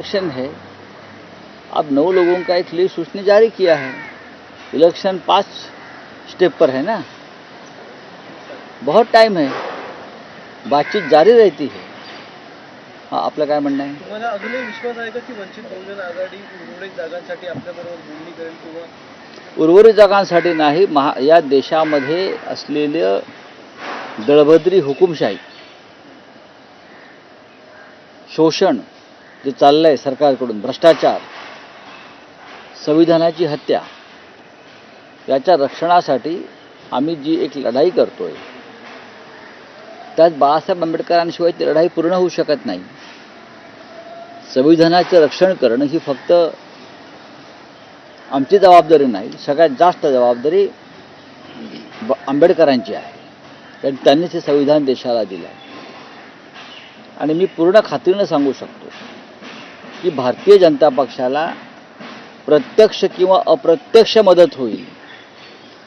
Election है। अब नौ लोगों का एक लिस्ट उसने जारी किया है। इलेक्शन पाँच स्टेप पर है ना? बहुत टाइम है। बातचीत जारी रहती है। हाँ आपलं काय म्हणणं आहे तुम्हाला अजूनही विश्वास आहे का की वंचित बहुजन आघाडी उर्वरित जागांसाठी आपल्याबरोबर बोलणी करेल किंवा उर्वरित जागांसाठी नाही महा या देशामध्ये असलेलं दळभद्री हुकुमशाही शोषण जे चाललंय सरकारकडून भ्रष्टाचार संविधानाची हत्या याच्या रक्षणासाठी आम्ही जी एक लढाई करतोय त्यात बाळासाहेब आंबेडकरांशिवाय ती लढाई पूर्ण होऊ शकत नाही. संविधानाचं रक्षण करणं ही फक्त आमची जबाबदारी नाही सगळ्यात जास्त जबाबदारी आंबेडकरांची आहे. कारण त्यांनीच हे संविधान देशाला दिलं आहे आणि मी पूर्ण खात्रीनं सांगू शकतो की भारतीय जनता पक्षाला प्रत्यक्ष किंवा अप्रत्यक्ष मदत होईल,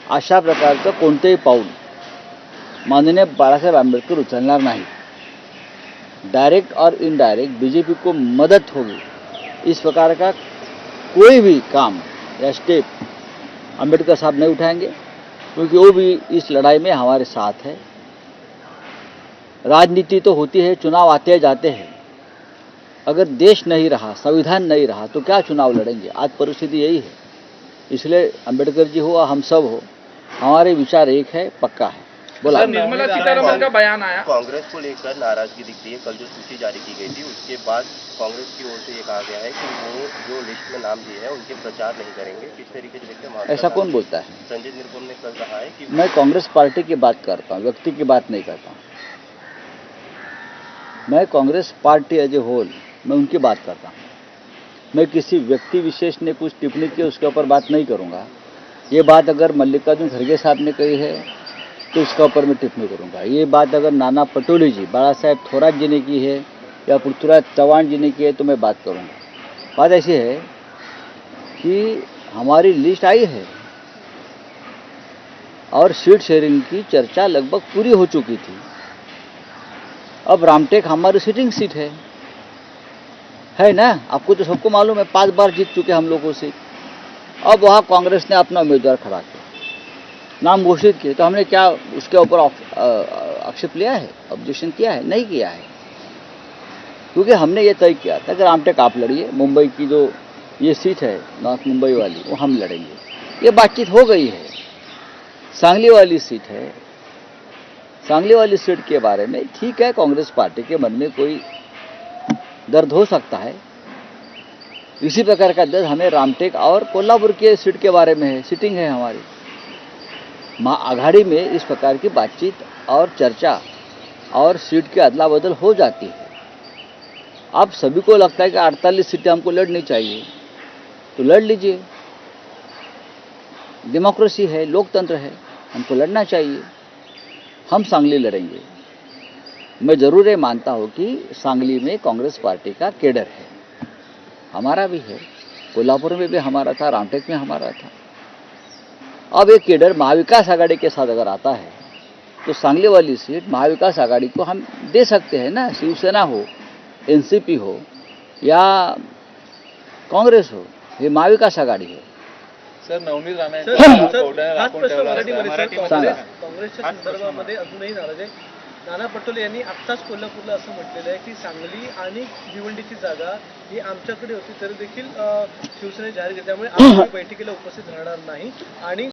अशा प्रकारचं कोणतंही पाऊल माननीय बाळासाहेब आंबेडकर उचलणार नाही. डायरेक्ट और इनडायरेक्ट बीजेपी को मदद होगी इस प्रकार का कोई भी काम या स्टेप अंबेडकर साहब नहीं उठाएँगे, क्योंकि वो भी इस लड़ाई में हमारे साथ है। राजनीति तो होती है, चुनाव आते जाते हैं। अगर देश नहीं रहा संविधान नहीं रहा तो क्या चुनाव लड़ेंगे? आज परिस्थिति यही है। इसलिए अंबेडकर जी हो या हम सब हो हमारे विचार एक है पक्का है। बोला। निर्मला सीतारमन का बयान आया। कांग्रेस को लेकर नाराज़गी दिखती है। कल जो सूची जारी की गई थी उसके बाद कांग्रेस की ओर से ये कहा गया है कि वो जो लिस्ट में नाम दिए हैं उनके प्रचार नहीं करेंगे। किस तरीके से देखते ऐसा कौन बोलता है? संजय निरुपम ने कल कहा है कि मैं कांग्रेस पार्टी की बात करता हूँ व्यक्ति की बात नहीं करता हूँ। मैं Congress party as a whole मैं उनकी बात करता हूँ। मैं किसी व्यक्ति विशेष ने कुछ टिप्पणी की, उसके ऊपर बात नहीं करूँगा। ये बात अगर मल्लिकार्जुन खड़गे साहब ने कही है तो उसके ऊपर मैं टिप्पणी करूँगा। ये बात अगर नाना पटोले जी, बाला साहेब थोरात जी ने की है, या पृथ्वीराज चौहान जी ने की है तो मैं बात करूँगा। बात ऐसी है कि हमारी लिस्ट आई है, और सीट शेयरिंग की चर्चा लगभग पूरी हो चुकी थी। अब रामटेक हमारी सिटिंग सीट है। है ना? आपको तो सबको मालूम है, पाँच बार जीत चुके हम लोगों से। अब वहाँ कांग्रेस ने अपना उम्मीदवार खड़ा किया। नाम घोषित किए तो हमने क्या उसके ऊपर आक्षेप लिया है? ऑब्जेक्शन किया है? नहीं किया है। क्योंकि हमने ये तय किया था कि रामटेक आप लड़िए। मुंबई की जो ये सीट है, नॉर्थ मुंबई वाली, वो हम लड़ेंगे। ये बातचीत हो गई है। सांगली वाली सीट है। सांगली वाली सीट के बारे में ठीक है, कांग्रेस पार्टी के मन में कोई दर्द हो सकता है। इसी प्रकार का दर्द हमें रामटेक और कोल्हापुर के सीट के बारे में है सीटिंग है हमारी। माँ आघाड़ी में इस प्रकार की बातचीत और चर्चा और सीट की अदला बदल हो जाती है। आप सभी को लगता है कि अड़तालीस सीटें हमको लड़नी चाहिए। तो लड़ लीजिए। डेमोक्रेसी है, लोकतंत्र है, हमको लड़ना चाहिए। हम सांगली लड़ेंगे। मैं ज़रूर ये मानता हूँ कि सांगली में कांग्रेस पार्टी का केडर है। हमारा भी है। कोल्हापुर में भी हमारा था रामटेक में हमारा था। अब ये केडर महाविकास आघाड़ी के साथ अगर आता है तो सांगली वाली सीट महाविकास आघाड़ी को हम दे सकते हैं ना शिवसेना हो एनसीपी हो या काँग्रेस हो हे महाविकास आघाडी है। सर नवनीत राणे सांगा. काँग्रेसच्या संदर्भामध्ये अजूनही नाराज़ आहे. नाना पटोले यांनी आत्ताच कोल्हापूरला असं म्हटलेलं आहे की सांगली आणि भिवंडीची जागा ही आमच्याकडे होती तरी देखील शिवसेने जाहीर केली. त्यामुळे आम्ही बैठकीला उपस्थित राहणार नाही. आणि